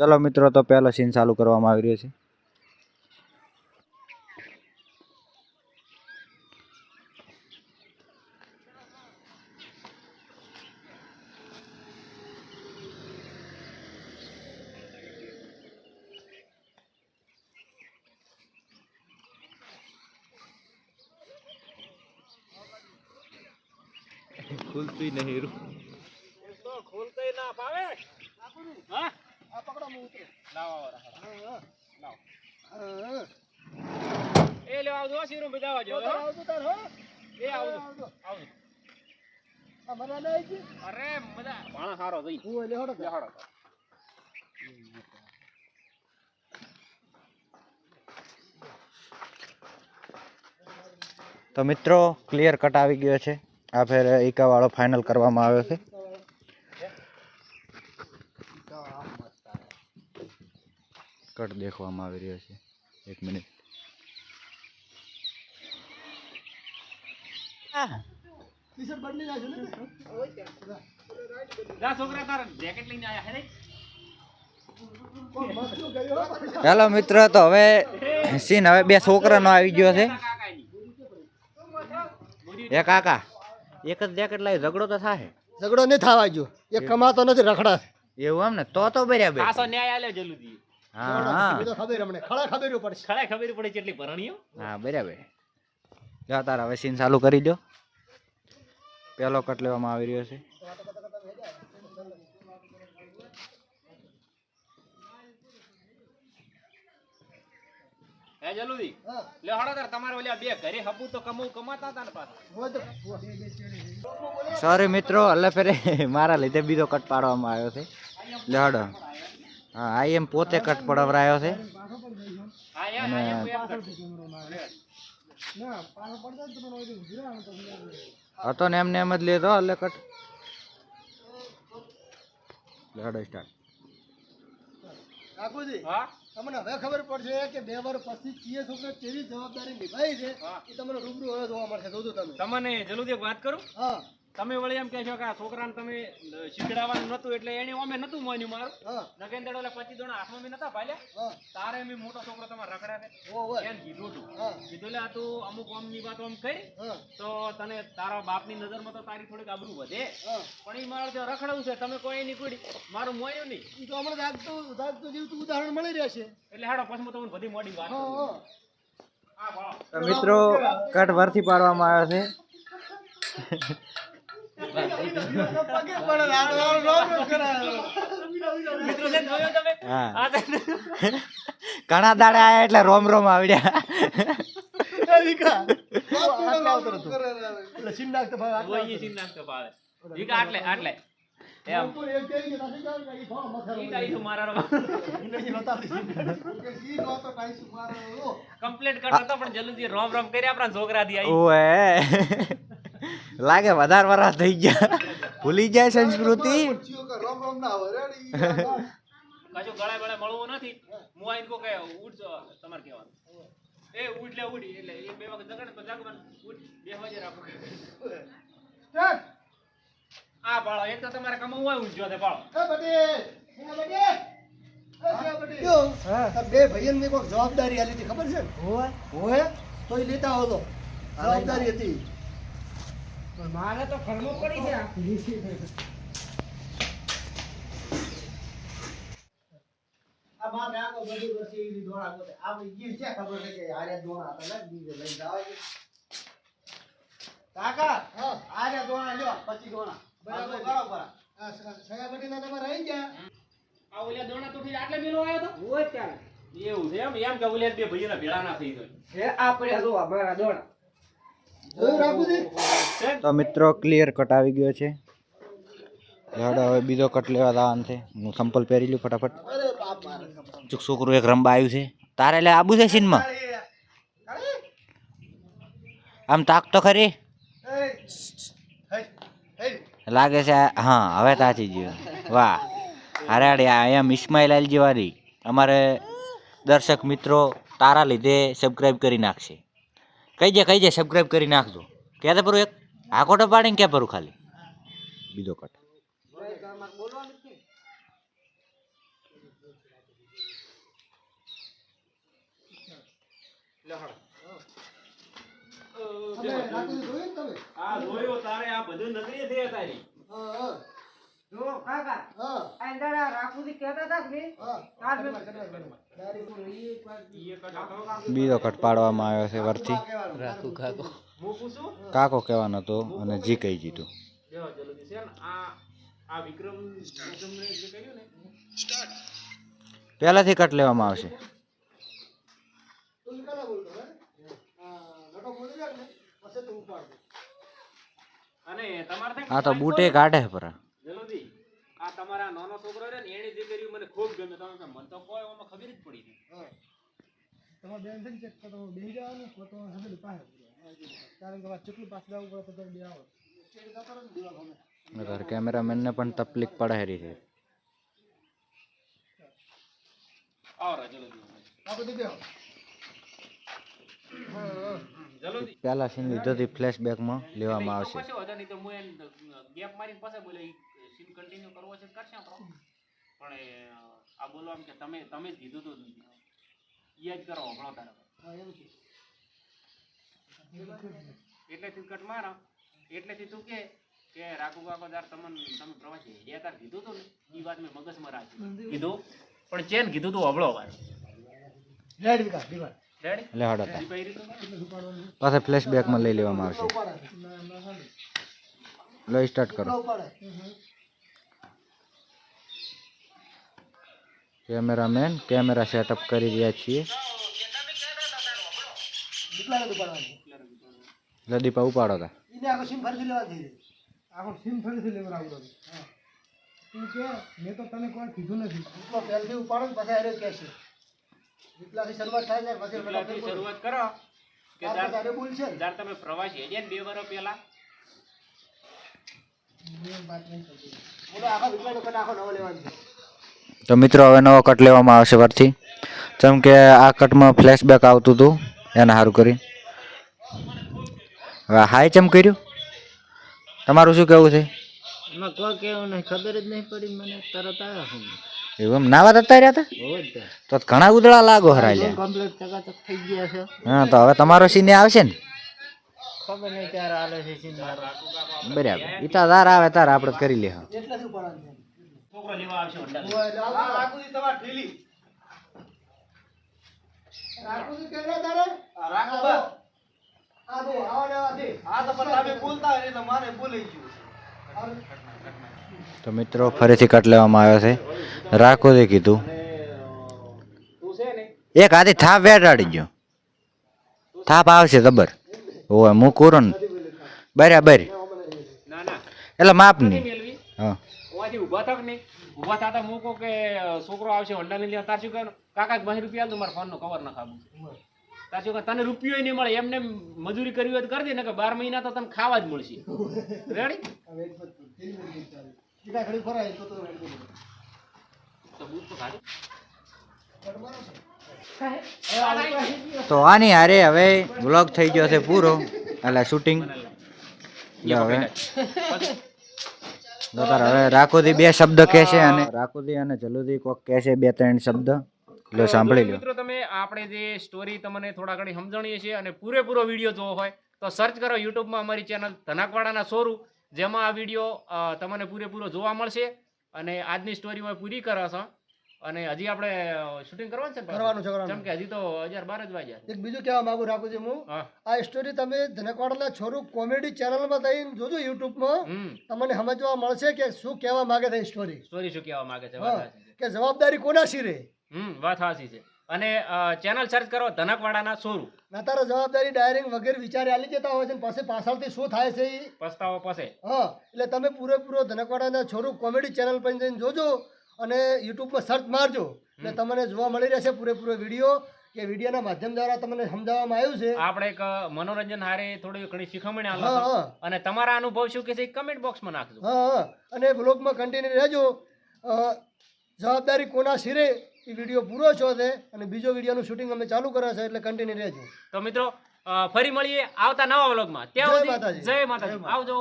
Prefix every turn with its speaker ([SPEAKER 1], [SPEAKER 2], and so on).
[SPEAKER 1] ચલો મિત્રો તો પહેલો સીન ચાલુ કરવામાં આવી રહ્યો છે. ખુલતી નહીં રૂ
[SPEAKER 2] ખોલતે ના પાવે હા આ પકડો હું ઉતરે લાવ લાવ એ આવજો શીરું જો આવજો તાર હો એ આવજો આવજો અમારા નહીં કી અરે મજા ભાણા હારો જઈ
[SPEAKER 1] તો મિત્રો ક્લિયર કટ આવી ગયો છે. આ ફેર એકા વાળો ફાઇનલ કરવામાં આવ્યો છે. કટ દેખવામાં આવી રહ્યો છે. એક મિનિટ.
[SPEAKER 2] જા છોકરા તાર જેકેટ લઈને આયા હે રે?
[SPEAKER 1] ચાલો મિત્રો તો હવે સીન હવે બે છોકરાનો આવી ગયો છે. એ કાકા એક જ જેકેટ લાવી ઝઘડો તો થાય
[SPEAKER 3] ઝઘડો નહીં થવા જો. એ કમાતો નથી રખડા
[SPEAKER 1] એવું એમ ને? તો તો બરાબર.
[SPEAKER 2] ન્યાય આલે જલ્દી
[SPEAKER 1] હા હા.
[SPEAKER 3] તો ખબર અમને. ખડા ખબર પડશે
[SPEAKER 2] ખરે ખબર પડી કેટલી ભરણીઓ.
[SPEAKER 1] હા બરાબર. જા તાર હવે સીન ચાલુ કરી દો પેલો કટ લેવામાં આવી રહ્યો છે.
[SPEAKER 2] હે જલ્દી. લે હડો તાર તમારે ઓલા બે ઘરે હબુ તો કમાવું કમાતા હતા ને પાછા?
[SPEAKER 1] સોરી મિત્રો એટલે ફેરે મારા લીધે બીજો કટ પાડવામાં આવ્યો છે. લેડો હા આ એમ પોતે કટ પડાવરાયો છે. હતો ને એમને એમ જ લીધો એટલે કટ. લેડો સ્ટાર્ટ
[SPEAKER 3] કાકુજી તમને હવે ખબર પડશે કે બે વર્ષ પછી કીએ છોકરા કેવી જવાબદારી નિભાવી છે એ તમને રૂબરૂ હવે જોવા મળશે. જોજો તમે.
[SPEAKER 2] તમને જલ્દી એક વાત કરું?
[SPEAKER 3] હા.
[SPEAKER 2] તમે વળી એમ કહેશો કે આ છોકરાને તમે શીખડાવવાનું નતું એટલે એને અમે નતું માન્યું મારું. નગેન્દ્ર એટલે પચીસ દોણા હાથમાં મેં નતા પાલ્યા તારે મેં મોટો છોકરો તમારે રખડા છે. એમ કીધું હતું કીધું લે તું અમુક આમની વાતો આમ કરી. તો તને તારા બાપની નજરમાં તો તારી થોડીક આબરૂ વધે. પણ એ મારે જે રખડવું છે. તમે કોઈ એની કુડી. મારું મોયું નહીં.
[SPEAKER 3] એ તો હમણાં જાગતું જાગતું જીવતું ઉદાહરણ મળી રહેશે.
[SPEAKER 2] એટલે હાડો પછી હું તમને બધી મોડી વાત
[SPEAKER 1] મિત્રો કટ વરથી પાડવામાં આવે છે. ઘણા દાડા આયા એટલે રોમ રોમ આવડ્યા.
[SPEAKER 3] આટલા આટલા
[SPEAKER 2] એમ. કમ્પ્લીટ કરતો પણ જલ્દી રોમ રોમ કરી આપણા છોકરા દી આવી
[SPEAKER 1] લાગે વધારે વરસ થઈ ગયા ભૂલી જાય સંસ્કૃતિ
[SPEAKER 3] જીઓ કે રોમ રોમ ના હોય રેડી.
[SPEAKER 2] કશું ગળાય બળાય મળવું નથી હું આઈને કો કહે ઉઠ તમારે કહેવાનું એ ઉઠ લે એટલે એ બે વખત જગાડે તો જાગવાનું બે વાગે રાખો. આ બાળો તો તમારે કમાવું હોય ઊંઝો તે બાળો
[SPEAKER 3] એ બે ભાઈઓને કોઈક જવાબદારી આલી હતી ખબર છે ને? હોય તો ઈ લેતા હતો જવાબદારી હતી
[SPEAKER 4] મારે તો ઘરમાં પડી છે
[SPEAKER 3] આ બાર રાખો બધી વર્ષે ઈ ગોતે. આ ઈ ક્યાં ખબર છે કે હારે દોણા હતા બીજે લઈ જાવ કાકા હા. હારે લ્યો 25 દોણા. બરાબર. બરાબર આ સયાબટીના રહી ગયા?
[SPEAKER 2] આ ઓલા દોડા તૂટી આટલે મેલો આવ્યો તો?
[SPEAKER 4] હોય ચાલે
[SPEAKER 2] એવું છે એમ? એમ કે ઓલા બે ભેળા ના થઈ ગયો
[SPEAKER 4] હે આ પડ્યા જો મારા દોડા
[SPEAKER 3] જોયું રાખું
[SPEAKER 1] તો મિત્રો ક્લિયર કટ આવી ગયો છે. હવે બીજો કટ લેવા જવાનું છે. હું સંપલ પહેરી લઉં ફટાફટ. ચૂક છોકરું એક રંબા આવ્યું છે. તારે એટલે આબુ છે સીનમાં? આમ તાક તો ખરી? લાગે છે, હા, હવે તાચી જીવ વાહ. અરે અરે એમ ઇસ્માઇલ આલજી વાળી. અમારે દર્શક મિત્રો તારા લીધે સબસ્ક્રાઈબ કરી નાખશે. કહીજે કઈ જે સબસ્ક્રાઈબ કરી નાખજો. ક્યારે પરું એક. આ કોટો પાડીને ક્યાં ભરું ખાલી? બીજો કટ બીજો કટ પાડવામાં આવ્યો છે વરથી.
[SPEAKER 3] રાખું
[SPEAKER 2] પૂછું
[SPEAKER 1] કાકો કહેવાનો હતો અને જી કહી દીધું.
[SPEAKER 2] દેવા જલ્દી છે ને આ આ વિક્રમને જે કર્યું
[SPEAKER 1] પહેલાથી કટ લેવામાં આવશે.
[SPEAKER 3] તું કાલા બોલતો હા? ને તું ઉપાડ દે.
[SPEAKER 2] અને તમારે
[SPEAKER 1] આ તો બૂટે કાઢે પરા.
[SPEAKER 2] જલ્દી આ તમારા નાનો છોકરો છે ને એને જે કર્યું મને ખૂબ ગમે. તમે મન મને તો કોઈ ઓમાં ખબર જ પડી નહીં.
[SPEAKER 3] હા. બેન છે ને ચેક કરો પાછું જવું પડે તો તમે બે આવો ચેક કરો ને દીવા ગમે
[SPEAKER 1] નકર કેમેરામેનને પણ તકલીફ પડે હેરી છે
[SPEAKER 2] આવો જલ્દી
[SPEAKER 3] આ બધું બેહો હા હા
[SPEAKER 2] જલ્દી
[SPEAKER 1] પહેલા સીન લીધોથી ફ્લેશબેકમાં લેવામાં આવશે
[SPEAKER 2] પછી વધુ નહીં તો હું એને ગેપ મારીને પાછા બોલે સીન કન્ટિન્યુ કરવો છે તો કરશે આપણો પણ એ આ બોલો આમ કે તમે તમે જ કીધું હતું ઈ જ કરો હમણાં તારા
[SPEAKER 3] એમ
[SPEAKER 2] એટલેથી કટ મારા એટલેથી તું કે કે રાખુ કાકો તમને તમે પ્રવાસી તાર કીધું હતું ને એ વાત મેં મગજમાં રાખી. કીધું? પણ ચેન કીધું તું હબળો વાર
[SPEAKER 3] રેડ વિકાસ દીવા
[SPEAKER 2] રેડી
[SPEAKER 1] એટલે હડ પાછા ફ્લેશબેકમાં લઈ લેવામાં આવશે. લો સ્ટાર્ટ કરો. કેમેરામેન કેમેરા સેટઅપ કરી રહ્યા છીએ.
[SPEAKER 3] દીપલા ને
[SPEAKER 1] ઉપાડો તા.
[SPEAKER 3] એને આખો સીમ ફરીથી લેવા થઈ આખો સીમ ફરીથી લેવા આવડો હા. તું કે મેં તો તને કોઈ કીધું નથી. દીપલો પહેલથી ઉપાડો ને પછી અરે કે છે દીપલાથી શરૂઆત થાય છે પછી
[SPEAKER 2] પેલાથી શરૂઆત કરો કે જાર
[SPEAKER 3] તારે બોલ છે.
[SPEAKER 2] જાર તમે પ્રવાસ હેડ્યા ને બે વર્ષ પહેલા?
[SPEAKER 1] તો મિત્રો હવે નવો કટ લેવામાં આવશે પરથી જેમ કે આ કટમાં ફ્લેશબેક આવતું હતું. એને સારું કરી. હવે હાય ચમ કર્યું? તમારું શું કેવું છે? એવું નાવા જતા રહ્યા હતા? તો. ઘણા ઉદળા લાગો હરાય હા તો હવે તમારો સીને આવશે ને? બરાબર. ઈ તો તાર આવે તાર આપણે કરી લે
[SPEAKER 3] એટલાથી ઉપાડવાનું છે. આ.
[SPEAKER 1] તો મિત્રો ફરીથી કટ લેવામાં આવ્યો છે. રાખો દે કીધું.
[SPEAKER 2] તું
[SPEAKER 1] એક હાથે થાપ વેટાડી ગયો. થાપ આવશે જબર ઓય મૂકું ને બરાબર.
[SPEAKER 2] ના ના.
[SPEAKER 1] એટલે માપની. હા.
[SPEAKER 2] ઓમાંથી ઊભા થાક નહીં. ઊભા થતા મૂકો કે છોકરો આવશે હોન્ડા લઈ લે તાર શું કહેવાનું? કાકા બહાર રૂપિયા તું મારા ફોનનો કવર ના ખાવું તાર શું તને રૂપિયો નહીં મળે. એમને મજૂરી કરવી હોય તો કરી દે ને કે બાર મહિના તો તને ખાવા જ મળશે. રેડી
[SPEAKER 3] તો
[SPEAKER 1] આની હારે હવે બ્લોક થઈ ગયો છે પૂરો. એટલે શૂટિંગ હવે. તાર હવે રાખોથી બે શબ્દ કહેશે અને રાખોથી અને જલુદી કોક કહેશે બે ત્રણ શબ્દ. એટલે સાંભળી લો.
[SPEAKER 2] મિત્રો તમે આપણે જે સ્ટોરી તમને થોડા ઘણી સમજણીએ છીએ અને પૂરેપૂરો વીડિયો જોવો હોય તો સર્ચ કરો યુટ્યુબમાં અમારી ચેનલ ધનાકવાડાના સોરું જેમાં આ વીડિયો તમને પૂરેપૂરો જોવા મળશે. અને આજની સ્ટોરી અમે પૂરી કરો છો અને હજી આપણે શૂટિંગ કરવાનું છે
[SPEAKER 3] કરવાનું છે, કરવાનું.
[SPEAKER 2] કે હજી તો હજાર બાર જ વાગ્યા.
[SPEAKER 3] એક બીજું કહેવા માંગુ રાખું છું હું. આ સ્ટોરી તમે ધનકવાડાના છોરું કોમેડી ચેનલમાં થઈને જોજો યુટ્યુબમાં. તમને સમજવા મળશે કે શું કહેવા માંગે છે સ્ટોરી
[SPEAKER 2] સ્ટોરી શું કહેવા માંગે છે.
[SPEAKER 3] કે જવાબદારી કોના શિરે?
[SPEAKER 2] હમ વાત સાચી છે. અને ચેનલ સર્ચ કરો ધનકવાડાના સોરું
[SPEAKER 3] નતારો જવાબદારી ડાયરેક્ટ વગેરે વિચારે આલી જતા હોય છે ને પછી પાછળથી શું થાય છે એ?
[SPEAKER 2] પસ્તાવો પાસે
[SPEAKER 3] હા એટલે તમે પૂરેપૂરો ધનકવાડાના છોરું કોમેડી ચેનલ પર જઈને જોજો. અને યુટ્યુબમાં સર્ચ મારજો એટલે તમને જોવા મળી રહેશે પૂરેપૂરો વીડિયો કે વિડીયોના માધ્યમ દ્વારા તમને સમજાવવામાં આવ્યું છે.
[SPEAKER 2] આપણે એક મનોરંજન હારે થોડી ઘણી શીખવણી આલો અને તમારા અનુભવ શું કે છે કમેન્ટ બોક્સમાં નાખજો.
[SPEAKER 3] હા અને બ્લોગમાં કન્ટિન્યુ રહેજો. જવાબદારી કોના શિરે એ વીડિયો પૂરો છો છે અને બીજો વિડીયોનું શૂટિંગ અમે ચાલુ કરે છે એટલે કન્ટિન્યુ રહેજો.
[SPEAKER 2] તો મિત્રો ફરી મળીએ આવતા નવા વ્લોગમાં ત્યાં. જય માતાજી. આવજો.